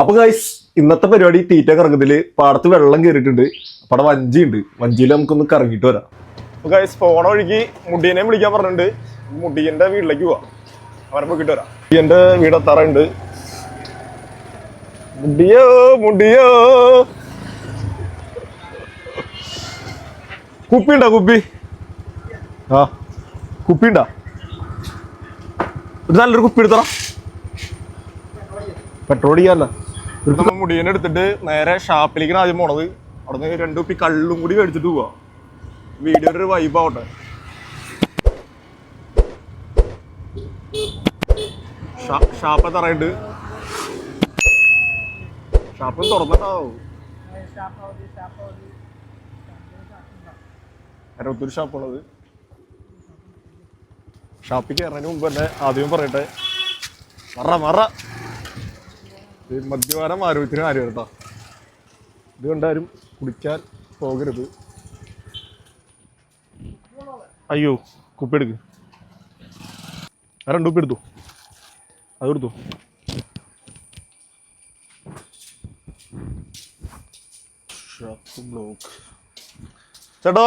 അപ്പൊ ഗൈസ് ഇന്നത്തെ പരിപാടി തീറ്റ കറങ്ങത്തിൽ പാടത്ത് വെള്ളം കയറിയിട്ടുണ്ട് അപ്പൊ അവിടെ വഞ്ചി ഉണ്ട്. വഞ്ചിയിൽ നമുക്കൊന്ന് കറങ്ങിയിട്ട് വരാം. അപ്പൊ ഗൈസ് ഫോൺ മുടിയനെ വിളിക്കാൻ പറഞ്ഞിട്ടുണ്ട്. മുടിയന്റെ വീട്ടിലേക്ക് പോവാം. അവരെ പോയിട്ട് വരാം. മുടിയന്റെ വീടെത്താറുണ്ട് മുടിയോ മുടിയോ കുപ്പി ഉണ്ടോ കുപ്പി? ആ കുപ്പി ഉണ്ടോ? നല്ലൊരു കുപ്പി എടുത്തറ പെട്രോൾ അടിക്കാല്ല നമ്മൾ മുടിയനെ എടുത്തിട്ട് നേരെ ഷാപ്പിലേക്കാണ് ആദ്യം പോണത്. അവിടെ നിന്ന് രണ്ടു കുപ്പി കള്ളും കൂടി മേടിച്ചിട്ട് പോവാ. വീഡിയോ ഒരു വൈബ് ആവട്ടെ. Shop തറയുണ്ട് shop തുറന്നിട്ടാവും. അരവത്തൊരു ഷാപ്പുള്ളത് ഷാപ്പിൽ കയറുന്നതിന് മുമ്പ് തന്നെ ആദ്യം പറയട്ടെ. മറ മറ. ഇത് മദ്യപാനം ആരോഗ്യത്തിന് ആരും കേട്ടോ ഇതുകൊണ്ടാരും കുടിക്കാൻ പോകരുത്. അയ്യോ കുപ്പി എടുക്ക് ആ രണ്ട് കുപ്പി എടുത്തു അത് എടുത്തു ബ്ലോക്ക്. ചേട്ടോ?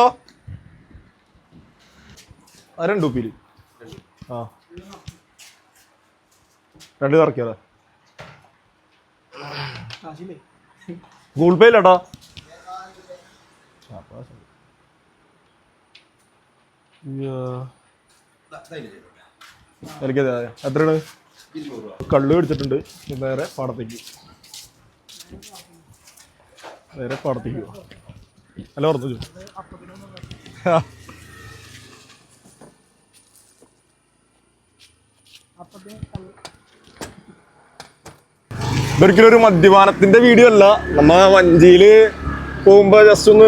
ആ രണ്ട് കുപ്പിയിൽ ആ. രണ്ട് കറക്കിയതാ. ഗൂഗിൾ പേ ഇല്ലടാ എനിക്ക് എത്രയാണ്? കള്ളു മേടിച്ചിട്ടുണ്ട്. വേറെ നേരെ പാടത്തേക്ക്. നേരെ പാടത്തേക്ക് അല്ല ഓർത്തു ഇതൊരിക്കലും ഒരു മദ്യപാനത്തിന്റെ വീഡിയോ അല്ല. നമ്മ വഞ്ചിയിൽ പോകുമ്പോ ജസ്റ്റ് ഒന്ന്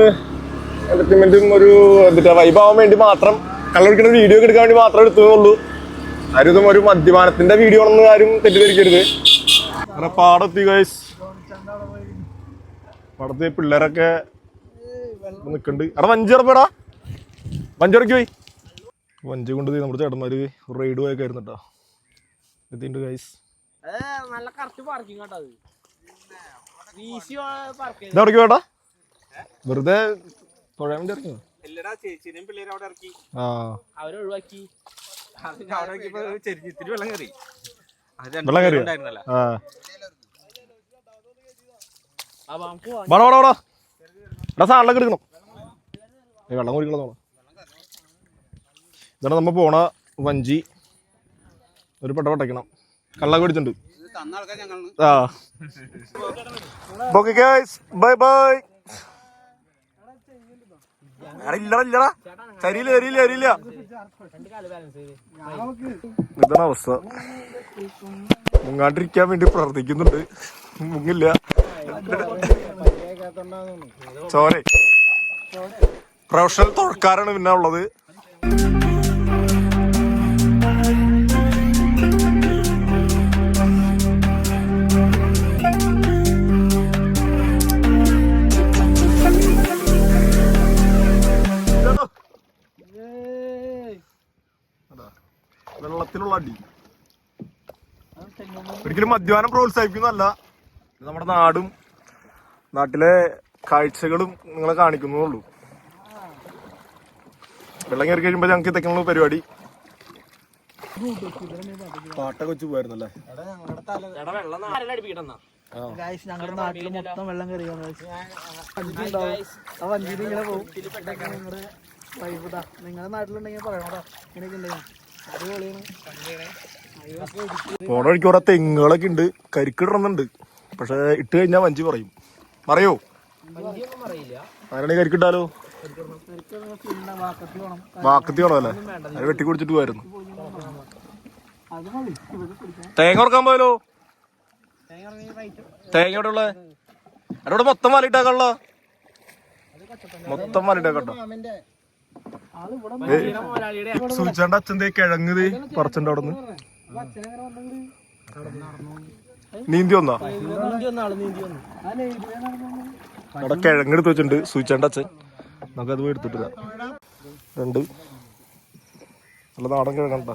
എന്റർടൈൻമെന്റും ഒരു എന്താ വൈബാവാൻ വേണ്ടി മാത്രം കള്ളൊഴിക്കുന്ന വീഡിയോ എടുക്കാൻ വേണ്ടി മാത്രം എടുത്തതുള്ളൂ ആരും ഒരു മദ്യപാനത്തിന്റെ വീഡിയോ ആണെന്ന് ആരും തെറ്റിദ്ധരിക്കരുത്. അങ്ങനെ പാടത്തി ഗൈസ് പാടത്ത് പിള്ളേരൊക്കെ നിൽക്കുന്നുണ്ട് അവിടെ വഞ്ചി ഇറപ്പടാ വഞ്ചി പോയി. വഞ്ചി കൊണ്ട് നമ്മുടെ ചേട്ടന്മാര് റൈഡ് പോയേക്കായിരുന്നു കേട്ടോ എത്തിണ്ട് ഗൈസ് നല്ല കറക്റ്റ് പാർക്കിംഗ് കേട്ടോ അത്. വീശി പാർക്ക് ഇത് ഇറക്കി വേട്ടാ വെറുതെ വേണ്ടി ചേച്ചിനെയും പിള്ളേരും അവിടെ ഇറക്കി. അവരെ ഒഴിവാക്കി. അവിടെ ഇറക്കിയപ്പോ വെള്ളം കയറി. അത് വെള്ളം? ഉണ്ടായിരുന്നല്ല. വാടാ വാടാ വാടാ. എടാ എടുക്കണം. വെള്ളം കുടിക്കണം ഇതാണ് നമ്മ പോണ വഞ്ചി. ഒരു പെട്ട പട്ടയ്ക്കണം. കള്ളൊക്കെ പിടിച്ചിട്ടുണ്ട് ആ. ഓക്കെ ഗൈസ് ബൈ ബൈ ഇല്ലടാ ഇല്ലടാ. ഇതാണ് അവസ്ഥ. മുങ്ങാണ്ടിരിക്കാൻ വേണ്ടി പ്രാർത്ഥിക്കുന്നുണ്ട്. മുങ്ങില്ല. സോറി പ്രൊഫഷണൽ തുഴക്കാരാണ് പിന്നെ ഉള്ളത്. ഒരിക്കലും മദ്യപാനം പ്രോത്സാഹിപ്പിക്കുന്നതല്ല. നമ്മുടെ നാടും നാട്ടിലെ കാഴ്ചകളും നിങ്ങളെ കാണിക്കുന്നതുള്ളൂ വെള്ളം കയറി കഴിയുമ്പോ ഞങ്ങൾക്ക് ഇതൊക്കെയുള്ള പരിപാടി. പാട്ടൊക്കെ വെച്ച് പോയിരുന്നല്ലേ? ഞങ്ങളുടെ നാട്ടിൽ മൊത്തം വെള്ളം കയറിയാണ് ആ വഞ്ചിയിൽ ഇങ്ങനെ പോകും. നിങ്ങളുടെ നിങ്ങളുടെ നാട്ടിലുണ്ടെങ്കിൽ പറയണോടാ. ഇങ്ങനെയൊക്കെ ഉണ്ടെങ്കിൽ. അടിപൊളിയാണ്. പോണ വഴിക്ക് കുറെ തെങ്ങുകളൊക്കെ ഉണ്ട്. കരിക്കിടണമെന്നുണ്ട് പക്ഷെ ഇട്ട് കഴിഞ്ഞാൽ വഞ്ചി പറയും. പറയോ ആരാണെങ്കിൽ കരിക്കിട്ടാലോ വാക്കത്തി വേണം അല്ലേ? അത് വെട്ടി കുടിച്ചിട്ട് പോയിരുന്നു തേങ്ങ ഉറക്കാൻ പോയാലോ? തേങ്ങ എവിടെ ഉള്ളേ അവിടെ മൊത്തം മലയിട്ടാക്കാനുള്ള മൊത്തം മുതലാളിയുടെ സൂചിച്ചാണ്ട് അച്ഛൻ കിഴങ്ങ് പറിച്ചിട്ടുണ്ട് നിന്ന് നീന്തി വന്നാ? അവിടെ കിഴങ്ങെടുത്ത് വെച്ചിട്ടുണ്ട് സൂചിച്ചാണ്ട് അച്ഛൻ. നമുക്കത് പോയി എടുത്തിട്ടില്ല. രണ്ട്. നല്ല നാടൻ കിഴങ്ങണ്ട?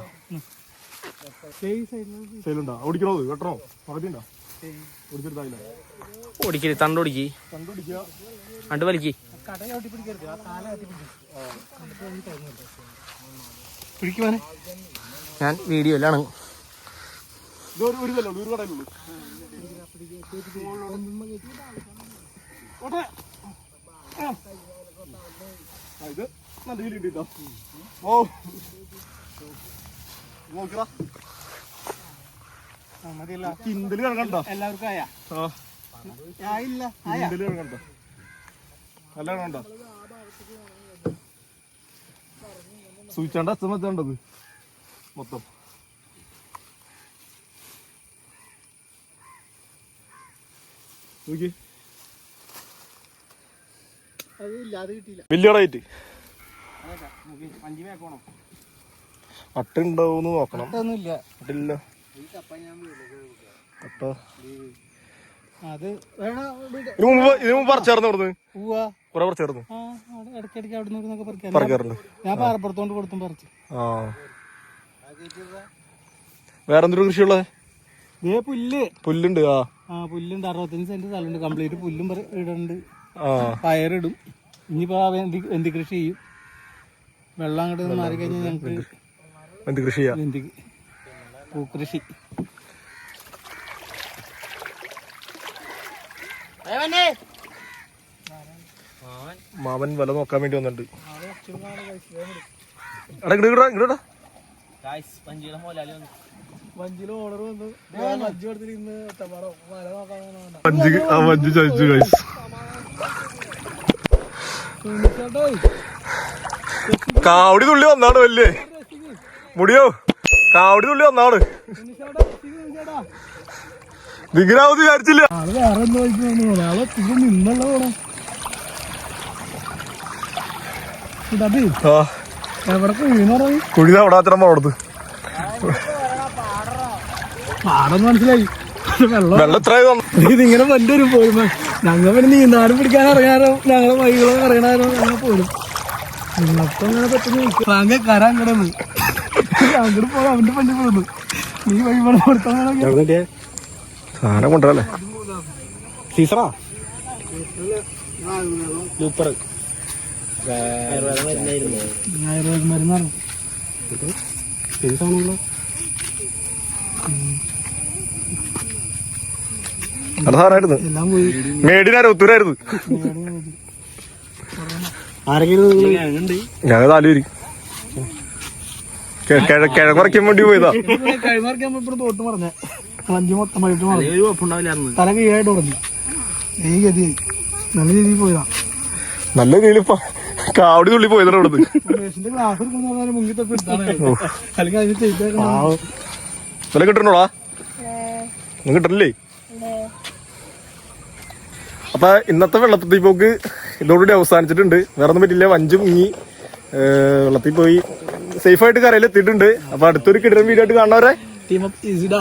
സൈലുണ്ടോ ഓടിക്കണോ വെട്ടണോ? പകുതി ഉണ്ടോ പിടിച്ചെടുത്തായില്ല ഓടിക്കൽ തണ്ട് ഓടിക്ക്. തണ്ട് വലിക്ക്. കടയോട്ടി പിടിക്കരുത്. ആ കാല കത്തി പിടിക്കുവാനെ. ഞാൻ വീഡിയോയിലാണ് ഇത് നല്ല കിട്ടിട്ടോ ഓ. നോക്കടാ കിടക്കണ്ടോ? എല്ലാവർക്കും ആയാ. ആയില്ല കിടക്കണ്ടോ? നല്ല കിടക്കണ്ടോ? സൂചിച്ചാണ്ട് അച്ഛൻ വെച്ചത് മൊത്തം. വലിയ റേറ്റ് അട്ടുണ്ടാവും നോക്കണം. അട്ടൊന്നുമില്ല. അട്ടില്ല അട്ടോ. അത് കൃഷിയുള്ള പറിച്ചായിരുന്നു ഇവിടുന്ന് കുറെ പറിച്ചായിരുന്നു. ഇടയ്ക്കിടയ്ക്ക് അവിടെ നിന്നൊക്കെ പറിക്കാറുണ്ട്. ഞാൻ പാറപ്പുറത്തോണ്ട് കൊടുത്തും പറിച്ചു. ആ. വേറെ എന്തൊരു കൃഷിയുള്ളത് ഇതേ പുല്ല്. പുല്ലുണ്ട് ആ. പുല്ലുണ്ട്. അറുപത്തഞ്ച് സെന്റ് സ്ഥലമുണ്ട്. കംപ്ലീറ്റ് പുല്ലും ഇടുന്നുണ്ട് പയറിടും. ഇനിയിപ്പോ എന്ത് വെന്തി വെന്തി കൃഷി ചെയ്യും? വെള്ളം അങ്ങോട്ട് മാറി കഴിഞ്ഞാൽ ഞങ്ങൾക്ക് കൃഷി പൂക്കൃഷി മാമൻ വില നോക്കാൻ വേണ്ടി വന്നിട്ടുണ്ട് എടാ ഇങ്ങട് ഇങ്ങട് ഇങ്ങട് ഇടാ. പഞ്ചിയുടെ മോലാലി വന്നു വഞ്ചിയിൽ ഓർഡർ വന്നു വഞ്ചി കൊടുത്തിട്ട് ഇന്ന് ഒറ്റപ്പാടോ വല നോക്കാൻ വേണ്ടി വന്നിട്ടുണ്ട്. ആ വഞ്ചി guys. കാവടി തുള്ളി വന്നാണ് വല്ലേ മുടിയോ? കാവടി തുള്ളി വന്നാണ്. നിങ്ങനാവത് വിചാരിച്ചില്ല. ആൾ വേറെ എന്തോ ആളെ ഇത് നിന്നുള്ള പോണം ഇതബി ആ. എവിടെ കുഴിന്ന് കുഴി അവിടെ അച്ഛൻ പോണത് പാടം മനസ്സിലായി. വെള്ളം. വെള്ളം എത്ര ഇതിങ്ങനെ വണ്ടി വരും പോരുമ്പോ. ഞങ്ങൾ പിന്നെ നീന്താനും പിടിക്കാൻ ഇറങ്ങാനോ? ഞങ്ങളെ വഴികളൊക്കെ അറിയണാരോ ഞങ്ങൾ പോരും. നിങ്ങൾക്കും അങ്ങനെ പറ്റുന്ന അങ്ങ് കര അങ്ങടെ അങ്ങോട്ട് പോകാൻ അവന്റെ വണ്ടി പോകുന്നു നീ വഴി പോലെ കൊടുത്താൽ സാധനം കൊണ്ടുവരല്ലേ? സീസറാ സൂപ്പർ ആയുർവേദ മരുന്നാണ് സാധനമായിരുന്നു ഒത്തൂരായിരുന്നു ഞങ്ങൾ താലൂരി കിഴക്കുറയ്ക്കാൻ വേണ്ടി പോയതാ. കിഴക്കുറയ്ക്കാൻ തോട്ട് പറഞ്ഞ വഞ്ചി മൊത്തം വഴിട്ട് തല കീഴായിട്ട് പറഞ്ഞു ഈ ഗതി. നല്ല രീതിയിൽ പോയതാ. നല്ല രീതിയിലിപ്പ കാവടി തുള്ളി പോയതാണ് അവിടെ ക്ലാസ് എടുക്കുന്ന മുങ്ങി എടുത്താണ്. അല്ലെങ്കിൽ അതിന് ചെയ്തേക്കണം വില കിട്ടണോടാ? നിങ്ങൾ കിട്ടണില്ലേ? അപ്പൊ ഇന്നത്തെ വെള്ളത്തിൽ പോക്ക് ഇതോടുകൂടി അവസാനിച്ചിട്ടുണ്ട്. വേറെ ഒന്നും പറ്റില്ല വഞ്ചി മുങ്ങി. വെള്ളത്തിൽ പോയി. സേഫായിട്ട് കരയിൽ എത്തിയിട്ടുണ്ട് അപ്പൊ അടുത്തൊരു കിടന്ന വീഡിയോ ആയിട്ട് കാണുന്നവരെ ടീം അപ്പ് ഈസിഡാ